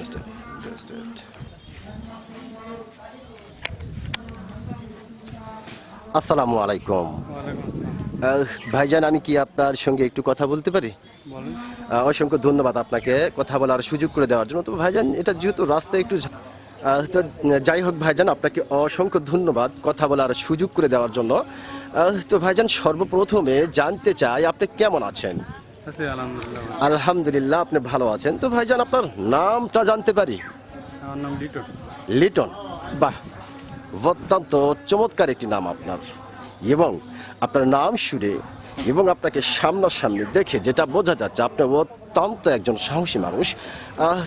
Understood. Understood. আসসালামু আলাইকুম। ভাইজান আমি কি আপনার সঙ্গে একটু কথা বলতে পারি? অসংখ্য ধন্যবাদ আপনাকে কথা বলার সুযোগ করে দেওয়ার জন্য। তো ভাইজান এটা যেহেতু রাস্তায় একটু তো যাই হোক ভাইজান আপনাকে অসংখ্য ধন্যবাদ কথা বলার সুযোগ করে দেওয়ার জন্য। তো ভাইজান সর্বপ্রথমে জানতে চাই আপনি কেমন আছেন? আছে আলহামদুলিল্লাহ। আপনি ভালো আছেন। তো ভাইজান আপনার নামটা জানতে পারি? আমার নাম লিটন। লিটন। বাহ অত্যন্ত চমৎকার একটি নাম আপনার। এবং আপনার নাম শুনে এবং আপনাকে সামনাসামনি দেখে যেটা বোঝা যাচ্ছে আপনি অত্যন্ত একজন সাহসী মানুষ।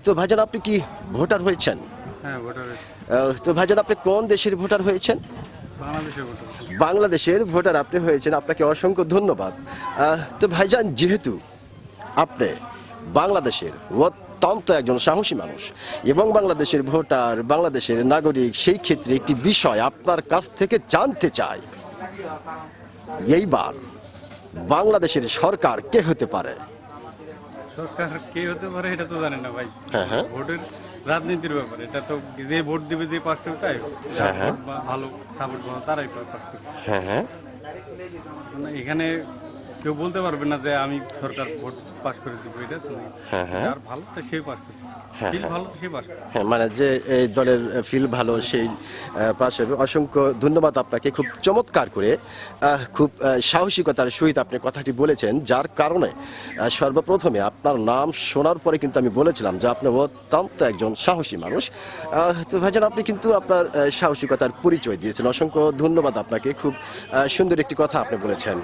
তো ভাইজান আপনি কি ভোটার হয়েছেন? হ্যাঁ তো ভাইজান আপনি কোন দেশের ভোটার হয়েছেন? বাংলাদেশের ভোটার। আপনি হয়েছেন। আপনাকে অসংখ্য ধন্যবাদ। তো ভাইজান যেহেতু আপনি বাংলাদেশের অত্যন্ত একজন সাহসী মানুষ এবং বাংলাদেশের ভোটার বাংলাদেশের নাগরিক সেই ক্ষেত্রে একটি বিষয় আপনার কাছ থেকে জানতে চাই। এইবার বাংলাদেশের সরকার কে হতে পারে? সরকার কে হতে পারে এটা তো জানি না ভাই। হ্যাঁ, হ্যাঁ। ভোটের রাজনীতির ব্যাপার এটা তো যে ভোট দিবে যে করবে তাই হ্যাঁ, হ্যাঁ। ভালো সাপোর্ট করে তারাই পাস করবে। হ্যাঁ হ্যাঁ। মানে এখানে কেউ বলতে পারবে না যে আমি সরকার ভোট পাস করে দিব এটা। হ্যাঁ, হ্যাঁ। যার ভালো তো সেই পাস করবে। হ্যাঁ, হ্যাঁ। হ্যাঁ মানে যে এই দলের ফিল ভালো সেই পাশে অসংখ্য ধন্যবাদ আপনাকে। খুব চমৎকার করে খুব সাহসিকতার সহিত আপনি কথাটি বলেছেন যার কারণে সর্বপ্রথমে আপনার নাম শোনার পরে কিন্তু আমি বলেছিলাম যে আপনি অত্যন্ত একজন সাহসী মানুষ। আহ, তো ভাইজান আপনি কিন্তু আপনার সাহসিকতার পরিচয় দিয়েছেন। অসংখ্য ধন্যবাদ আপনাকে। খুব সুন্দর একটি কথা আপনি বলেছেন।